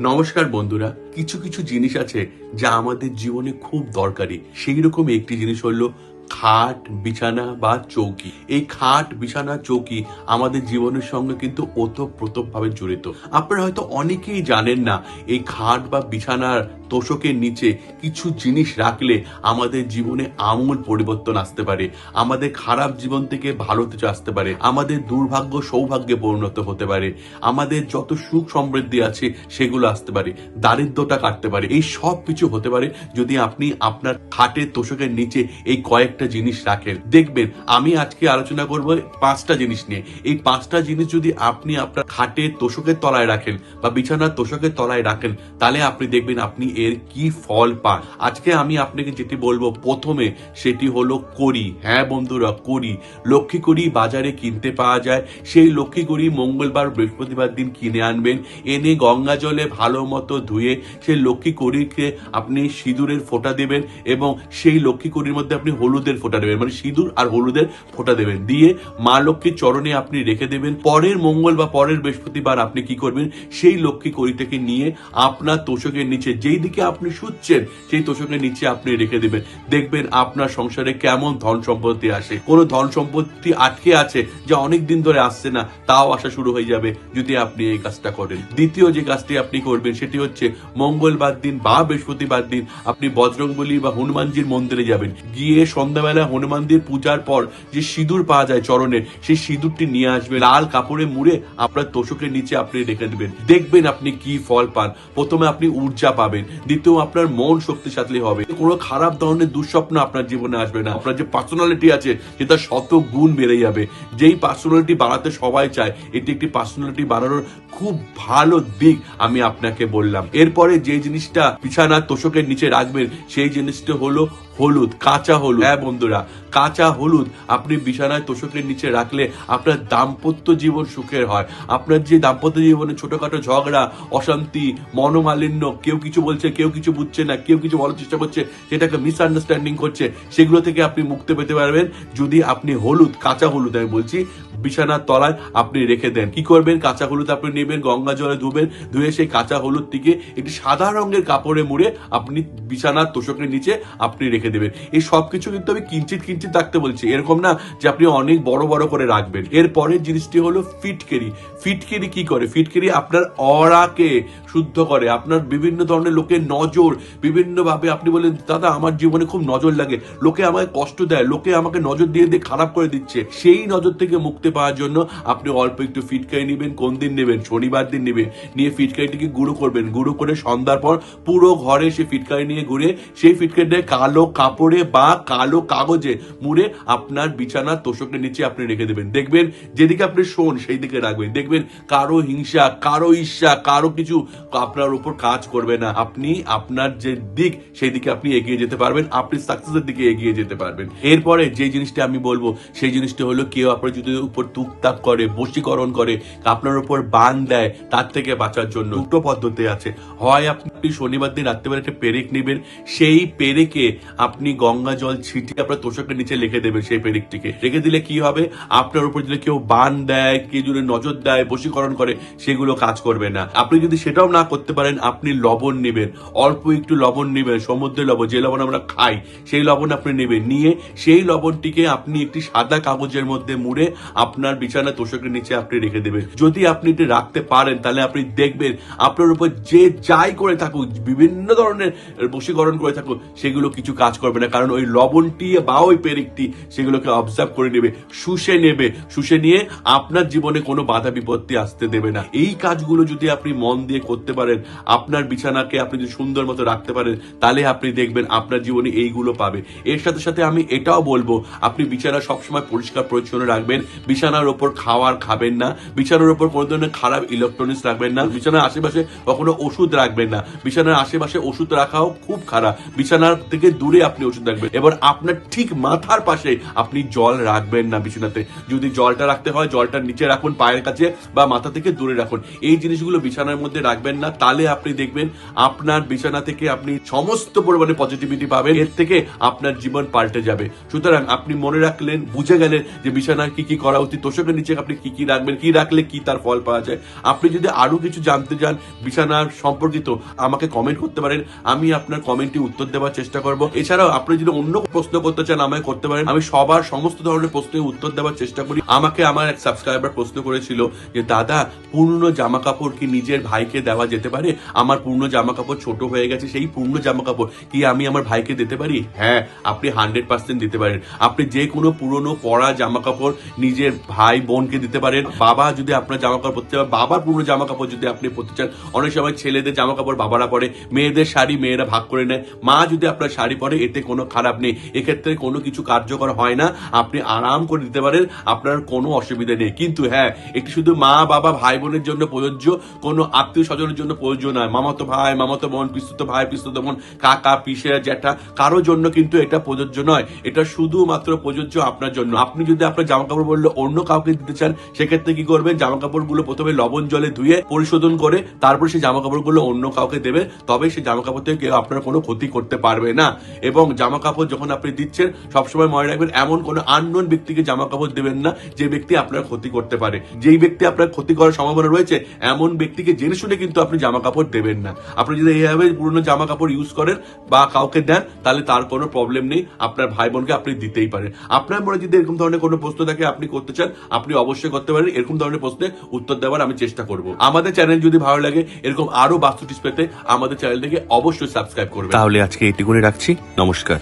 নমস্কার বন্ধুরা, কিছু কিছু জিনিস আছে যা আমাদের জীবনে খুব দরকারি। সেই রকম একটি জিনিস হলো খাট, বিছানা বা চৌকি। এই খাট, বিছানা, চৌকি আমাদের জীবনের সঙ্গে কিন্তু ওতপ্রোতভাবে জড়িত। আপনারা হয়তো অনেকেই জানেন না, এই খাট বা বিছানার তোষকের নিচে কিছু জিনিস রাখলে আমাদের জীবনে আমূল পরিবর্তন আসতে পারে। আমাদের খারাপ জীবন থেকে ভালোতে আসতে পারে। আমাদের দুর্ভাগ্য সৌভাগ্যে পরিণত হতে পারে। আমাদের যত সুখ সমৃদ্ধি আছে সেগুলো আসতে পারে। দারিদ্রতা কাটতে পারে। এই সব কিছু হতে পারে যদি আপনি আপনার খাটের তোষকের নিচে এই কয়েকটা জিনিস রাখেন। দেখবেন, আমি আজকে আলোচনা করব পাঁচটা জিনিস নিয়ে। এই পাঁচটা জিনিস যদি আপনি আপনার খাটের তোষকের তলায় রাখেন বা বিছানার তোষকের তলায় রাখেন, তাহলে আপনি দেখবেন আপনি এর কি ফল পান। আজকে আমি আপনাকে যেটি বলব, প্রথমে সেটি হলো করি হ্যাঁ বন্ধুরা করি লক্ষ্মী করি বাজারে কিনতে পাওয়া যায়। সেই লক্ষ্মী করি মঙ্গলবার বৃহস্পতিবার দিন কিনে আনবেন। এনে গঙ্গা জলে ভালো মতো ধুয়ে সেই লক্ষ্মী করিকে আপনি সিঁদুরের ফোঁটা দেবেন এবং সেই লক্ষ্মী করির মধ্যে আপনি হলুদের ফোঁটা দেবেন মানে সিঁদুর আর হলুদের ফোঁটা দেবেন। দিয়ে মা লক্ষ্মীর চরণে আপনি রেখে দেবেন। পরের মঙ্গল বা পরের বৃহস্পতিবার আপনি কি করবেন? সেই লক্ষ্মী করিটাকে নিয়ে আপনার তোষকের নিচে, যেই দিকে আপনি শুচ্ছেন, সেই তোষকের নিচে আপনি রেখে দেবেন। দেখবেন আপনার সংসারে কেমন ধন সম্পত্তি আসে। কোনো ধন সম্পত্তি আটকে আছে যা অনেক দিন ধরে আসছে না, তাও আসা শুরু হয়ে যাবে যদি আপনি এই কাজটা করেন। দ্বিতীয় যে কাজটি আপনি করবেন, সেটি হচ্ছে মঙ্গলবার দিন বা বৃহস্পতিবার দিন আপনি বজরংবলী বা হনুমানজির মন্দিরে যাবেন। গিয়ে সন্ধ্যাবেলা হনুমানজির পূজার পর যে সিঁদুর পাওয়া যায় চরণে সেই সিঁদুরটি নিয়ে আসবেন লাল কাপড়ে মুড়ে আপনার তোষকের নিচে আপনি রেখে দেবেন। দেখবেন আপনি কি ফল পান। প্রথমে আপনি ঊর্জা পাবেন, দ্বিতীয় আপনার মন শক্তিশালী হবে। কোনো খারাপ ধরনের দুঃস্বপ্ন আপনার জীবনে আসবে না। আপনার যে পার্সোনালিটি আছে, সেটা শত গুণ বেড়ে যাবে। যেই পার্সোনালিটি বাড়াতে সবাই চায়, এটি একটি পার্সোনালিটি বাড়ানোর খুব ভালো দিক আমি আপনাকে বললাম। এরপরে যে জিনিসটা বিছানার তোষকের নিচে রাখবেন, সেই জিনিসটা হলো হলুদ, কাঁচা হলুদ। হ্যাঁ বন্ধুরা, কাঁচা হলুদ আপনি বিছানায় তোষকের নিচে রাখলে আপনার দাম্পত্য জীবন সুখের হয়। আপনার যে দাম্পত্য জীবনে ছোটখাটো ঝগড়া, অশান্তি, মনোমালিন্য, কেউ কিছু বলছে, কেউ কিছু বুঝছে না, কেউ কিছু বলার চেষ্টা করছে, সেটাকে মিস মিসআন্ডারস্ট্যান্ডিং করছে, সেগুলো থেকে আপনি মুক্তি পেতে পারবেন। যদি আপনি হলুদ, কাঁচা হলুদ আমি বলছি বিছানার তলায় আপনি রেখে দেন। কি করবেন? কাঁচা হলুদ আপনি নেবেন, গঙ্গা জলে ধুবেন, ধুয়ে সেই কাঁচা হলুদটিকে একটি সাদা রঙের কাপড়ে মুড়ে আপনি বিছানার তোষকের নিচে আপনি রেখে দেবেন। এই সব কিছু কিন্তু আমি কিঞ্চিত কিঞ্চিত রাখতে বলছি। এরকম না যে আপনি অনেক বড় বড় করে রাখবেন। এর পরের জিনিসটি হলো ফিটকেরি ফিটকেরি কি করে? ফিটকেরি আপনার অরাকে শুদ্ধ করে। আপনার বিভিন্ন ধরনের লোকের নজর, বিভিন্নভাবে আপনি বলেন, দাদা, আমার জীবনে খুব নজর লাগে। লোকে আমাকে কষ্ট দেয়। লোকে আমাকে নজর দিয়ে দিয়ে খারাপ করে দিচ্ছে। সেই নজর থেকে মুক্তি পাওয়ার জন্য আপনি অল্প একটু ফিটকারি নেবেন, কোন দিন নেবেন? শনিবার দিন নেবেন। নিয়ে ফিটকারিটিকে গুঁড়ো করবেন? গুঁড়ো করে সন্ধ্যার পর পুরো ঘরে সে ফিটকারি নিয়ে ঘুরে সেই ফিটকারিটা কালো কাপড়ে বা কালো কাগজে মুড়ে আপনার বিছানার তোষকের নিচে আপনি রেখে দেবেন। দেখবেন যেদিকে আপনি শোন সেই দিকে রাখবেন। দেখবেন কারও হিংসা, কারও ঈর্ষা, কারও কিছু আপনার উপর কাজ করবে না। আপনি আপনার যে দিক সেই দিকে আপনি এগিয়ে যেতে পারবেন। আপনি সাকসেসের দিকে এগিয়ে যেতে পারবেন। এরপরে যে জিনিসটা আমি বলব, সেই জিনিসটা হলো কেউ আপনার যদি উপর তুকতাক করে, বশীকরণ করে, আপনার উপর বান দেয়, তার থেকে বাঁচার জন্য। দুটো পদ্ধতি আছে। হয় আপনি শনিবার দিন রাত্রেবেলা একটা পেরেক নেবেন, সেই পেরেকে আপনি গঙ্গা জল ছিটিয়ে আপনার তোষকের নিচে লিখে দেবেন সেই পেরেকটিকে। রেখে দিলে কি হবে? আপনার উপর যদি কেউ বান দেয়, কেউ যদি নজর দেয়, বশীকরণ করে, সেগুলো কাজ করবে না। আপনি যদি সেটাও না করতে পারেন, আপনি লবণ নেবেন। অল্প একটু লবণ নেবেন, সমুদ্রের লবণ, যে লবণ আমরা খাই, সেই লবণ আপনি নেবেন। নিয়ে সেই লবণটিকে আপনি একটি সাদা কাগজের মধ্যে মুড়ে আপনার বিছানা তোষকের নিচে আপনি রেখে দেবেন। যদি আপনি এটি রাখতে পারেন, তাহলে আপনি দেখবেন আপনার উপর যে যাই করে থাকুক, বিভিন্ন ধরনের বশীকরণ করে থাকুক, সেগুলো কিছু কাজ করবে না। কারণ ওই লবণটি বা ওই পেরেকটি সেগুলোকে অবজার্ভ করে নেবে, শুষে নেবে। শুষে নিয়ে আপনার জীবনে কোনো বাধা বিপত্তি আসতে দেবে না। এই কাজগুলো যদি আপনি মন দিয়ে করতে পারেন, আপনার বিছানাকে আপনি যদি সুন্দর মতো রাখতে পারেন, তাহলে আপনি দেখবেন আপনার জীবনে এইগুলো পাবে। এর সাথে সাথে আমি এটাও বলব, আপনি বিছানা সবসময় পরিষ্কার পরিচ্ছন্ন রাখবেন বিছানার ওপর খাওয়ার খাবেন না, বিছানার ওপর কোনো ধরনের খারাপ ইলেকট্রনিক্স রাখবেন না, বিছানার আশেপাশে কখনো ওষুধ রাখবেন না, বিছানার আশেপাশে ওষুধ রাখাও খুব খারাপ, বিছানার থেকে দূরে আপনি ওষুধ রাখবেন। এবার আপনার ঠিক মাথার পাশে আপনি জল রাখবেন না বিছানাতে। যদি জলটা রাখতে হয়, জলটা নিচে রাখুন পায়ের কাছে বা মাথা থেকে দূরে রাখুন। এই জিনিসগুলো বিছানার মধ্যে রাখবেন না, তাহলে আপনি দেখবেন আপনার বিছানা থেকে আপনি সমস্ত পরিমাণে পজিটিভিটি পাবেন, এর থেকে আপনার জীবন পাল্টে যাবে। সুতরাং আপনি মনে রাখলেন, বুঝে গেলেন যে বিছানার কি কি করা অতি তোষকের নিচে আপনি কি কি রাখবেন, কি রাখলে কি তার ফল পাওয়া যায়? আপনি যদি আরও কিছু জানতে চান বিছানার সম্পর্কিত, আমাকে কমেন্ট করতে পারেন। আমি আপনার কমেন্টে উত্তর দেওয়ার চেষ্টা করব। এছাড়াও আপনি যদি অন্য প্রশ্ন করতে চান, আমায় করতে পারেন। আমি সবার সমস্ত ধরনের প্রশ্নের উত্তর দেওয়ার চেষ্টা করি। আমাকে আমার এক সাবস্ক্রাইবার প্রশ্ন করেছিল যে, দাদা পুরনো জামা কাপড় কি নিজের ভাইকে দেওয়া যেতে পারে? আমার পুরনো জামা কাপড় ছোট হয়ে গেছে, সেই পুরনো জামা কাপড় কি আমি আমার ভাইকে দিতে পারি? হ্যাঁ আপনি হান্ড্রেড পার্সেন্ট দিতে পারেন। আপনি যে কোনো পুরনো পরা জামা কাপড় নিজের ভাই বোনকে দিতে পারেন, বাবা যদি আপনার জামা কাপড় পরতে চান বাবার পুরনো জামা কাপড় যদি আপনি পরতে চান, অনেক সময় ছেলেদের জামা কাপড় বাবারা পরে, মেয়েদের শাড়ি মেয়েরা ভাগ করে নেয়, মা যদি আপনার শাড়ি পরে, এতে কোনো খারাপ নেই, এক্ষেত্রে কোনো কিছু কার্যকর হয় না, আপনি আরাম করে দিতে পারেন, আপনার কোনো অসুবিধা নেই, কিন্তু হ্যাঁ এটি শুধু মা, বাবা, ভাই বোনের জন্য প্রযোজ্য, কোনো আত্মীয় স্বজনের জন্য প্রযোজ্য নয়, মামাতো ভাই, মামাতো বোন পিস্তুত ভাই পিস্তুত বোন, কাকা পিসে জ্যাঠা, কারোর জন্য কিন্তু এটা প্রযোজ্য নয়, এটা শুধুমাত্র প্রযোজ্য আপনার জন্য, আপনি যদি আপনার জামা কাপড় বললে অন্য কাউকে দিতে চান, সেক্ষেত্রে কি করবেন? জামা কাপড়গুলো প্রথমে লবণ জলে ধুয়ে পরিশোধন করে তারপর সেই জামা কাপড়গুলো অন্য কাউকে দেবে, তবে সেই জামা কাপড় থেকে কেউ আপনার কোনো ক্ষতি করতে পারবে না। এবং জামা কাপড় যখন আপনি দিচ্ছেন, সবসময় মনে রাখবেন, এমন কোনো আননোন ব্যক্তিকে জামা কাপড় দেবেন না, যে ব্যক্তি আপনার ক্ষতি করতে পারে। যেই ব্যক্তি আপনার ক্ষতি করার সম্ভাবনা রয়েছে, এমন ব্যক্তিকে জেনে শুনে কিন্তু আপনি জামা কাপড় দেবেন না। আপনি যদি এইভাবে পুরনো জামা কাপড় ইউজ করেন বা কাউকে দেন, তাহলে তার কোনো প্রবলেম নেই, আপনার ভাই বোনকে আপনি দিতেই পারেন। আপনার মনে যদি এরকম ধরনের কোনো প্রশ্ন থাকে, আপনি করতে চান, আপনি অবশ্যই করতে পারেন। এরকম ধরনের প্রশ্নে উত্তর দেওয়ার আমি চেষ্টা করব। আমাদের চ্যানেল যদি ভালো লাগে, এরকম আরও বাস্তু টিপস পেতে আমাদের চ্যানেলটিকে অবশ্যই সাবস্ক্রাইব করবেন। তাহলে আজকে এটি করে রাখছি। নমস্কার।